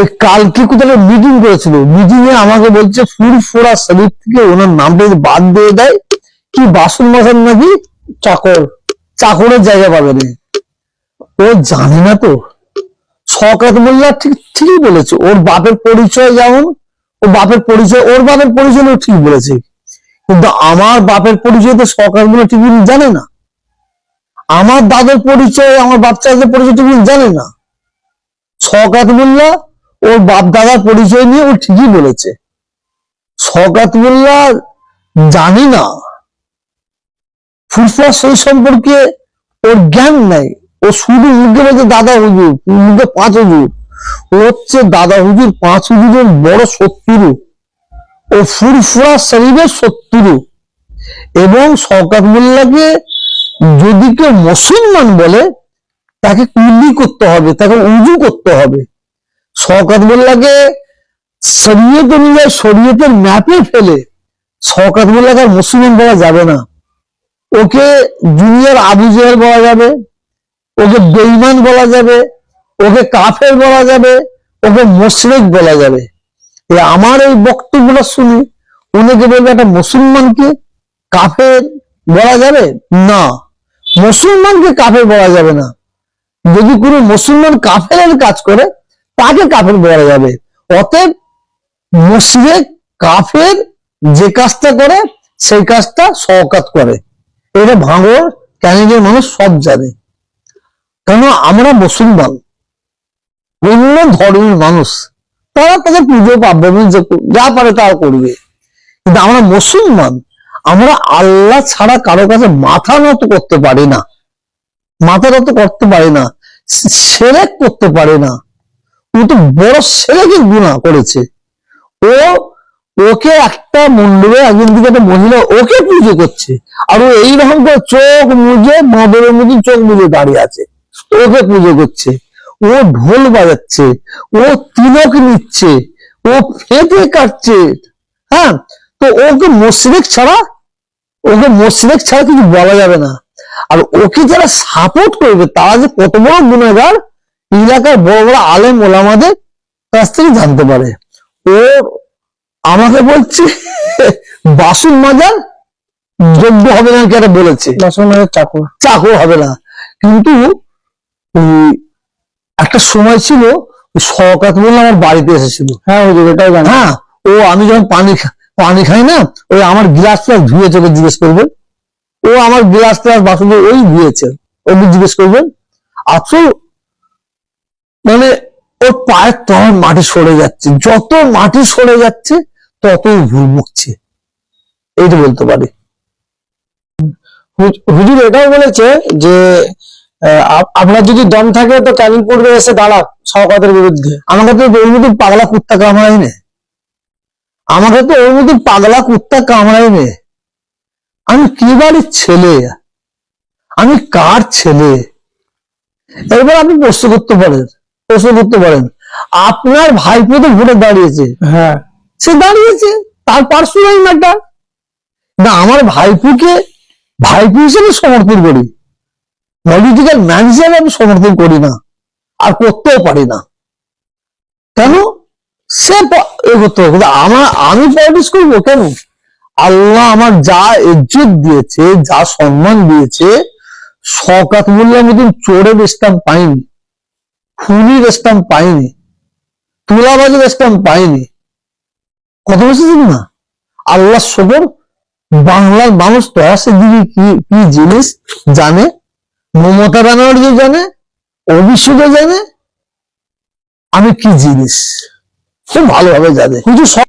ওই কালকে কোথাও মিটিং করেছিল। মিটিং এ আমাকে বলছে ফুরফুরা শরীফ থেকে ওনার নামটা বাদ দিয়ে দেয়, কি বাসন মাসান নাকি চাকর? চাকরের জায়গা পাবে না। ও জানে না তো। শকাত মোল্লা ঠিক, ঠিকই বলেছে। ওর বাপের পরিচয় যেমন, ও বাপের পরিচয়, ওর বাপের পরিচয় ও ঠিক বলেছে। কিন্তু আমার বাপের পরিচয় তো শকাত মোল্লা ঠিক জানে না। আমার দাদার পরিচয়, আমার বাচ্চাদের পরিচয় ঠিক জানে না। শকাত মোল্লা ওর বাপ দাদার পরিচয় নিয়ে ও ঠিকই বলেছে। শকাত মোল্লা জানি না। ফুরফুরা সেই সম্পর্কে ওর জ্ঞান নাই। ও শুধু মুখে বলছে, দাদা হুজুর, মুখে পাঁচ হুজুর। ও হচ্ছে দাদা হুজুর, পাঁচ হুজুরের বড় শত্রু। ও ফুরফুরা শরীফের শত্রু। এবং শওকাত মোল্লাকে যদি কেউ মুসলমান বলে, তাকে কুলি করতে হবে, তাকে উজু করতে হবে। শওকাত মোল্লাকে শরীয়ত অনুযায়ী শরীয়তের ম্যাপে ফেলে। শওকাত মোল্লাকে আর মুসলমান বলা যাবে না। ওকে জুনিয়র আবু জেহেল বলা যাবে, ওকে বেইমান বলা যাবে, ওকে কাফের বলা যাবে, ওকে মুশরিক বলা যাবে। আমার এই বক্তব্যটা শুনি উনিকে বলবে একটা মুসলমানকে কাফের বলা যাবে? না। মুসলমানকে কাফের বলা যাবে না। যদি কোনো মুসলমান কাফের কাজ করে তাকে কাফের বলা যাবে? অতএব মুশরিক কাফের যে কাজটা করে, সেই কাজটা শওকাত করে। এটা ভাঙর ক্যানাডিয়ান মানুষ সব জানে। কেন আমরা মুসলমান, অন্য ধর্মের মানুষ, তারা তাদের পুজো পাবে যা পারে তারা করবে। কিন্তু আমরা মুসলমান, আমরা আল্লাহ ছাড়া কারও কাছে মাথা নত করতে পারি না। মাথা নত করতে পারি না। সেরেক করতে পারে না। ও তো বড় সেরেকে গুণা করেছে। ও, ওকে একটা মন্ডপে একদিন দিকে একটা মহিলা ওকে পুজো করছে। আর ও এইরকম করে চোখ মুজে মদরের মধ্যে চোখ মুজে দাঁড়িয়ে আছে। ওকে পুজো করছে। ও ঢোল বাজাচ্ছে। ও তিলক নিচ্ছে। ও ফেটে কাটছে। হ্যাঁ তো ওকে মুশরিক ছাড়া, ওকে মুশরিক ছাড়া কিছু বলা যাবে না। আর ওকে যারা সাপোর্ট করবে, তারা যে কত বড় গুণাগার এলাকার বড় বড় আলেম ওলামাদের কাছ থেকে জানতে পারে। ও আমাকে বলছে বাসন মাজার যোগ্য হবে না কেন বলেছে। বাসন মাজার চাকর। চাকর হবে না। কিন্তু ওই একটা সময় ছিল ওই শওকাত বলে আমার বাড়িতে এসেছিল। হ্যাঁ হুজুর এটাও জানি। হ্যাঁ ও আমি যখন পানি পানি খাই না ওই আমার গ্লাস ধুয়ে চোখে জিজ্ঞেস করবেন ও আমার গ্লাস গ্লাস বাসন ওই ধুয়েছে। ওকে জিজ্ঞেস করবেন আসল মানে ওর পায়ের তখন মাটি সরে যাচ্ছে। যত মাটি সরে যাচ্ছে, ততই ভুল মুখছে এইটা বলতে পারি। হুজ- হুজুর এটাও বলেছে যে আপনার যদি দম থাকে তো ক্যাবিন পড়বে, এসে দাঁড়াও সহকাতের বিরুদ্ধে। আমাকে তো ওর মধ্যে পাগলা কুত্তা কামড়াই নে আমাকে তো ওর মধ্যে পাগলা কুত্তা কামড়াই নে আমি কি বাড়ির ছেলে? আমি কার ছেলে? এবার আপনি প্রশ্ন করতে পারেন। প্রশ্ন করতে পারেন। আপনার ভাইপো তো ভোটে দাঁড়িয়েছে। হ্যাঁ। সে দাঁড়িয়েছে তার পার্সোনাল ম্যাটার না আমার ভাইপুকে ভাইপু হিসেবে সমর্থন করি। পলিটিক্যাল ম্যান হিসেবে আমি সমর্থন করি না আর করতেও পারি না। কেন? সে এ করতে হবে। কিন্তু আমার আমি পলিটিক্স করব কেন? আল্লাহ আমার যা ইজ্জত দিয়েছে যা সম্মান দিয়েছে শকাত মোল্লার মতন চোরের স্টাম্প পাইনি। খুনির রেস্টাম পাইনি, তুলাবাজি রেস্টাম পাইনি। কথা ছিল না? আল্লাহ সবর, বাংলার মানুষ তহাসের দিকে কি কি জিনিস জানে, মমতা ব্যানার্জি জানে, অভিষেকও জানে, আমি কি জিনিস? খুব ভালোভাবে জানে। কিন্তু সব